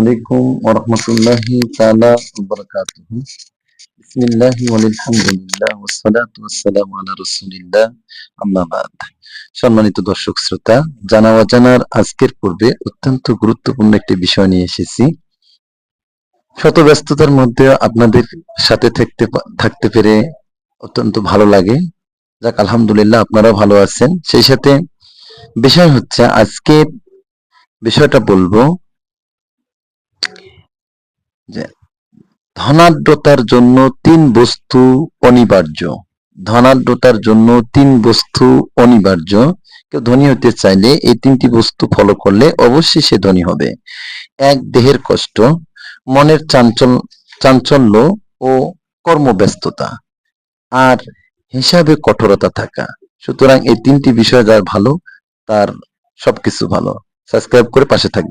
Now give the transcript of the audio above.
আলাইকুম ওয়া রাহমাতুল্লাহি তাআলা ওয়া বারাকাতুহু বিসমিল্লাহি ওয়াল হামদুলিল্লাহ ওয়াস সালাতু ওয়াস সালামু আলা রাসূলিল্লাহ আম্মা বাদ সম্মানিত দর্শক শ্রোতা, জানা অজানার আজকের পূর্বে অত্যন্ত গুরুত্বপূর্ণ একটি বিষয় নিয়ে এসেছি। শত ব্যস্ততার মধ্যে আপনাদের সাথে থাকতে থাকতে পেরে অত্যন্ত ভালো লাগে। যাক, আলহামদুলিল্লাহ আপনারা ভালো আছেন। সেই সাথে বিষয় হচ্ছে আজকে বিষয়টা বলব যে ধনাঢ্যতার জন্য তিন বস্তু অনিবার্য। ধনাঢ্যতার জন্য তিন বস্তু অনিবার্য। কেউ ধনী হতে চাইলে এই তিনটি বস্তু ফলো করলে অবশ্যই সে ধনী হবে। এক, দেহের কষ্ট। মনের চাঞ্চল, চাঞ্চল্য ও কর্মব্যস্ততা। আর, হিসাবে কঠোরতা থাকা। সুতরাং এই তিনটি বিষয় যার ভালো, তার সবকিছু ভালো। সাবস্ক্রাইব করে পাশে থাকবে